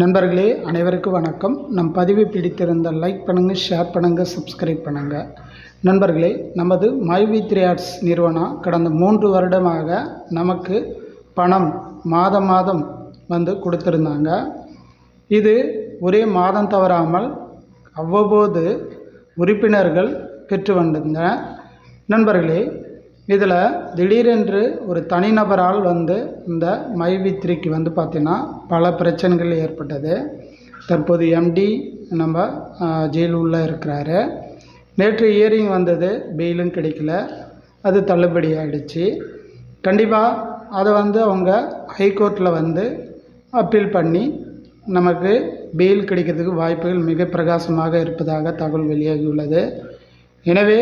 நண்பர்களே அனைவருக்கும் வணக்கம். நம் பதிவு பிடித்திருந்த லைக் பண்ணுங்கள் ஷேர் பண்ணுங்கள் சப்ஸ்கிரைப் பண்ணுங்கள் நண்பர்களே நமது மைவி த்ரீ ஆர்ட்ஸ் நிறுவனம் கடந்த மூன்று வருடமாக நமக்கு பணம் மாதம் மாதம் வந்து கொடுத்துருந்தாங்க. இது ஒரே மாதம் தவறாமல் அவ்வப்போது உறுப்பினர்கள் பெற்று வந்திருந்த நண்பர்களே இதில் திடீரென்று ஒரு தனிநபரால் வந்து இந்த மைவித்ரிக்கு வந்து பார்த்திங்கன்னா பல பிரச்சனைகள் ஏற்பட்டது. தற்போது எம்டி நம்ம ஜெயில் உள்ளே இருக்கிறாரு. நேற்று இயரிங் வந்தது பெயிலும் கிடைக்கல. அது தள்ளுபடி ஆகிடுச்சு கண்டிப்பாக அதை வந்து அவங்க ஹைகோர்ட்டில் வந்து அப்பீல் பண்ணி நமக்கு பெயில் கிடைக்கிறதுக்கு வாய்ப்புகள் மிக பிரகாசமாக இருப்பதாக தகவல் வெளியாகியுள்ளது. எனவே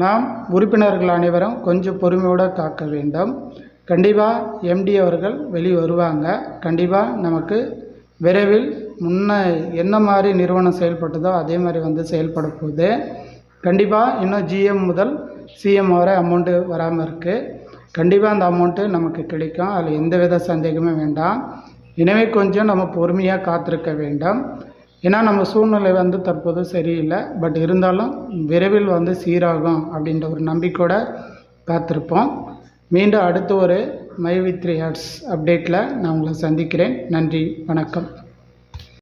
நாம் உறுப்பினர்கள் அனைவரும் கொஞ்சம் பொறுமையோடு காக்க வேண்டும். கண்டிப்பாக எம்டி அவர்கள் வெளியே வருவாங்க. கண்டிப்பாக நமக்கு விரைவில் முன்ன என்ன மாதிரி நிறுவனம் செயல்பட்டதோ அதே மாதிரி வந்து செயல்பட போகுது. கண்டிப்பாக இன்னும் ஜிஎம் முதல் சிஎம் வரை அமௌண்ட்டு வராமல் இருக்குது கண்டிப்பாக அந்த அமௌண்ட்டு நமக்கு கிடைக்கும். அதில் எந்தவித சந்தேகமும் வேண்டாம். எனவே கொஞ்சம் நம்ம பொறுமையாக காத்திருக்க வேண்டும். ஏன்னா நம்ம சூழ்நிலை வந்து தற்போது சரியில்லை. பட் இருந்தாலும் விரைவில் வந்து சீராகும் அப்படின்ற ஒரு நம்பிக்கையோட பார்த்துருப்போம் மீண்டும் அடுத்த ஒரு மை வித் த்ரீ ஹார்ட்ஸ் அப்டேட்டில் நான் உங்களை சந்திக்கிறேன். நன்றி வணக்கம்.